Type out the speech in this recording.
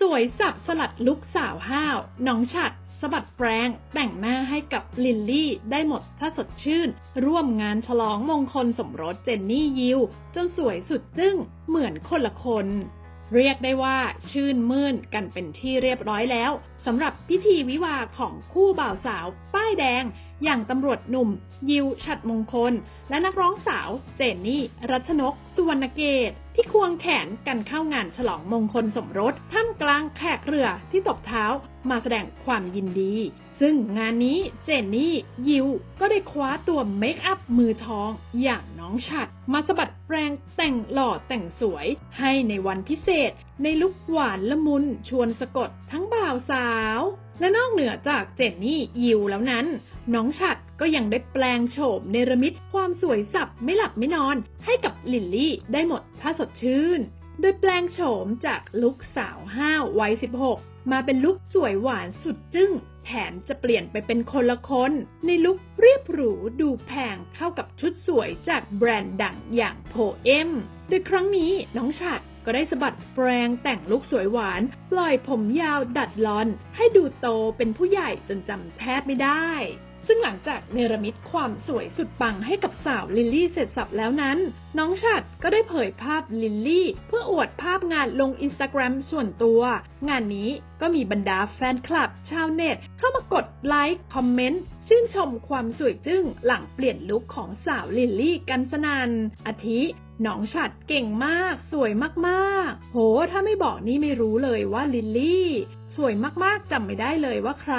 สวยสับสลัดลุกสาวห้าว น้องฉัดสะบัดแปรงแต่งหน้าให้กับลิลลี่ได้หมดถ้าสดชื่น ร่วมงานฉลองมงคลสมรสเจนนี่ยิวจนสวยสุดจึ้งเหมือนคนละคน เรียกได้ว่าชื่นมื่นกันเป็นที่เรียบร้อยแล้วสำหรับพิธีวิวาของคู่บ่าวสาว ป้ายแดงอย่างตำรวจหนุ่ม ยิวฉัดมงคล และนักร้องสาวเจนนี่ รัชนก สุวรรณเกต ที่ควงแขนกันเข้างานฉลองมงคลสมรสท่ามกลางแขกเรือที่ตบเท้ามาแสดงความยินดี ซึ่งงานนี้เจนนี่ ยิวก็ได้คว้าตัวเมคอัพมือทอง อย่างน้องฉัด มาสะบัดแปรงแต่งหล่อแต่งสวย ให้ในวันพิเศษ ในลุคหวานละมุนชวนสะกดทั้งบ่าวสาว และนอกเหนือจากเจนนี่ยิวแล้วนั้น น้องฉัดก็ยังได้แปลงโฉมเนรมิตความสวยสับไม่หลับไม่นอน ให้กับลิลลี่ได้หมดถ้าสดชื่น โดยแปลงโฉมจากลุคสาวห้าววัย 16 มาเป็นลุคสวยหวานสุดจึ้ง แถมจะเปลี่ยนไปเป็นคนละคน ในลุคเรียบหรูดูแพงเข้ากับชุดสวยจากแบรนด์ดังอย่างโพเอมโดยครั้งนี้น้องฉัด ก็ได้สะบัดแปรงแต่งลุคสวยหวาน ปล่อยผมยาวดัดลอน ให้ดูโตเป็นผู้ใหญ่จนจำแทบไม่ได้ ซึ่งหลังจากเนรมิตความสวยสุดปังให้กับสาวลิลลี่เสร็จสับแล้วนั้น น้องฉัดก็ได้เผยภาพลิลลี่ เพื่ออวดภาพงานลงอินสตาแกรมส่วนตัว งานนี้ก็มีบรรดาแฟนคลับ ชาวเน็ต เข้ามากดไลค์คอมเมนต์ชื่นชมความสวยจึ้งหลังเปลี่ยนลุคของสาวลิลลี่กันสนันอาทิ น้องฉัดเก่งมาก สวยมากๆ โห ถ้าไม่บอกนี่ไม่รู้เลยว่าลิลลี่ สวยมากๆจำไม่ได้เลยว่าใคร